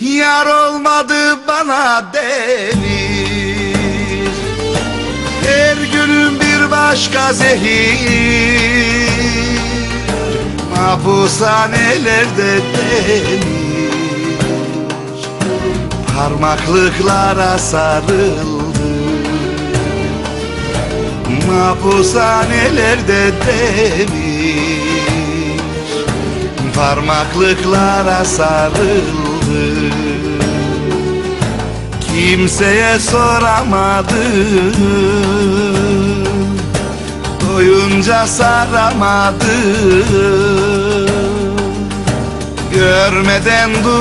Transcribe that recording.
Yar olmadı bana denir Her günüm bir başka zehir. Mahpushanelerde denir Parmaklıklara sarıldım Mahpushanelerde demir Parmaklıklara sarıldı. Kimseye soramadım Doyunca saramadım Görmeden dur